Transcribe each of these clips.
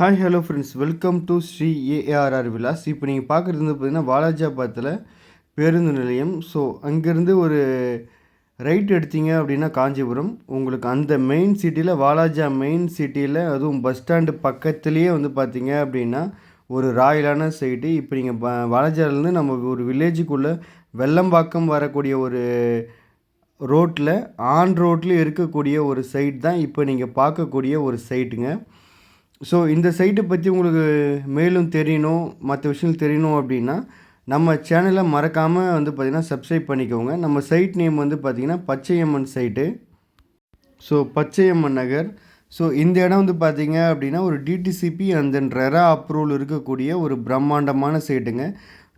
Hi hello friends welcome to Sri A R R Vilas இப்போ நீங்கள் பார்க்குறது வந்து பார்த்தீங்கன்னா வாலாஜாபாத்தில் பேருந்து நிலையம். ஸோ அங்கேருந்து ஒரு ரைட் எடுத்தீங்க அப்படின்னா காஞ்சிபுரம். உங்களுக்கு அந்த மெயின் சிட்டியில் வாலாஜா மெயின் சிட்டியில் அதுவும் பஸ் ஸ்டாண்டு பக்கத்துலேயே வந்து பார்த்தீங்க அப்படின்னா ஒரு ராயலான சைட்டு இப்போ நீங்கள் ப வாலாஜாலேருந்து நம்ம ஒரு வில்லேஜுக்குள்ளே வெள்ளம்பாக்கம் வரக்கூடிய ஒரு ரோட்டில் ஆன் ரோட்டில் இருக்கக்கூடிய ஒரு சைட் தான் இப்போ நீங்கள் பார்க்கக்கூடிய ஒரு சைட்டுங்க ஸோ இந்த சைட்டை பற்றி உங்களுக்கு மேலும் தெரியணும் மற்ற விஷயங்கள் தெரியணும் அப்படின்னா நம்ம சேனலை மறக்காமல் வந்து பார்த்திங்கன்னா சப்ஸ்கிரைப் பண்ணிக்கோங்க. நம்ம சைட் நேம் வந்து பார்த்திங்கன்னா Pachaiyamman site so Pachaiyamman Nagar. So இந்த இடம் வந்து பார்த்தீங்க அப்படின்னா ஒரு DTCP and then RERA approval இருக்கக்கூடிய ஒரு பிரம்மாண்டமான சைட்டுங்க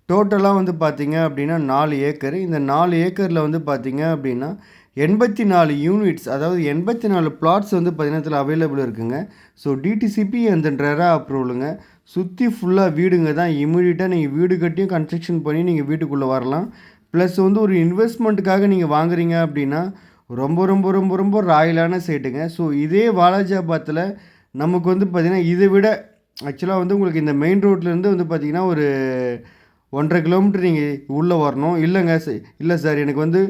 டோட்டலாக வந்து பார்த்தீங்க அப்படின்னா நாலு ஏக்கர். இந்த நாலு ஏக்கரில் வந்து பார்த்திங்க அப்படின்னா எண்பத்தி நாலு யூனிட்ஸ் அதாவது எண்பத்தி நாலு பிளாட்ஸ் வந்து பதினத்தில் அவைலபிள் இருக்குங்க. ஸோ டிடிசிபி அந்த ட்ரெரா அப்ரூவலுங்க சுற்றி ஃபுல்லாக வீடுங்க தான். இமீடியட்டாக நீங்கள் வீடு கட்டியும் கன்ஸ்ட்ரக்ஷன் பண்ணி நீங்கள் வீட்டுக்குள்ளே வரலாம். ப்ளஸ் வந்து ஒரு இன்வெஸ்ட்மெண்ட்டுக்காக நீங்கள் வாங்குறீங்க அப்படின்னா ரொம்ப ரொம்ப ரொம்ப ரொம்ப ராயலான சைட்டுங்க ஸோ இதே வாலாஜாபாத்தில் நமக்கு வந்து பார்த்திங்கன்னா இதை விட ஆக்சுவலாக வந்து உங்களுக்கு இந்த மெயின் ரோட்லேருந்து வந்து பார்த்திங்கன்னா ஒரு ஒன்றரை கிலோமீட்டர் நீங்கள் உள்ளே வரணும். இல்லைங்க இல்லை சார் எனக்கு வந்து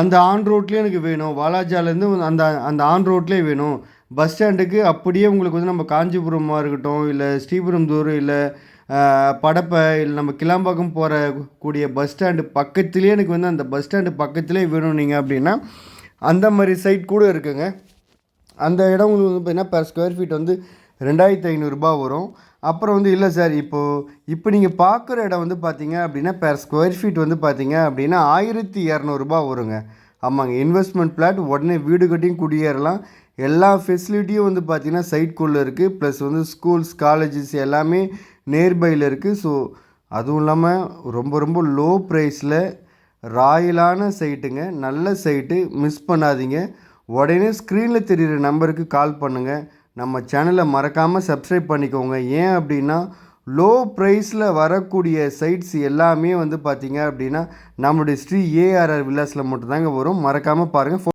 அந்த ஆன் ரோட்லேயே எனக்கு வேணும். வாலாஜாலேருந்து அந்த அந்த ஆன் ரோட்லேயே வேணும். பஸ் ஸ்டாண்டுக்கு அப்படியே உங்களுக்கு வந்து நம்ம காஞ்சிபுரமாக இருக்கட்டும் இல்லை ஸ்ரீபுரம் தூரம் இல்லை படப்பை இல்லை நம்ம கிளாம்பாக்கம் போகிற கூடிய பஸ் ஸ்டாண்டு பக்கத்துலேயே எனக்கு வந்து அந்த பஸ் ஸ்டாண்டு பக்கத்துலேயே வேணும் நீங்கள் அப்படின்னா அந்த மாதிரி சைட் கூட இருக்குங்க. அந்த இடம் உங்களுக்கு வந்து பார்த்தீங்கன்னா பெர் ஸ்கொயர் ஃபீட் வந்து ரெண்டாயிரத்தி ஐநூறுரூபா வரும். அப்புறம் வந்து இல்லை சார் இப்போது இப்போ நீங்கள் பார்க்குற இடம் வந்து பார்த்தீங்க அப்படின்னா பெர் ஸ்கொயர் ஃபீட் வந்து பார்த்தீங்க அப்படின்னா ஆயிரத்தி இரநூறுபா வருங்க. ஆமாங்க இன்வெஸ்ட்மெண்ட் பிளாட் உடனே வீடு கட்டியும் குடியேறலாம். எல்லா ஃபெசிலிட்டியும் வந்து பார்த்திங்கன்னா சைட்குள்ளே இருக்குது ப்ளஸ் வந்து ஸ்கூல்ஸ் காலேஜஸ் எல்லாமே நியர்பையில் இருக்குது ஸோ அதுவும் இல்லாமல் ரொம்ப ரொம்ப லோ ப்ரைஸில் ராயலான சைட்டுங்க நல்ல சைட்டு மிஸ் பண்ணாதீங்க. உடனே ஸ்க்ரீனில் தெரிகிற நம்பருக்கு கால் பண்ணுங்கள் நம்ம சேனலை மறக்காமல் சப்ஸ்கிரைப் பண்ணிக்கோங்க. ஏன் அப்படின்னா லோ ப்ரைஸில் வரக்கூடிய சைட்ஸ் எல்லாமே வந்து பார்த்திங்க அப்படின்னா நம்மளுடைய ஸ்ரீ ஏஆர்ஆர் வில்லாஸில் மட்டும்தாங்க வரும். மறக்காமல் பாருங்கள்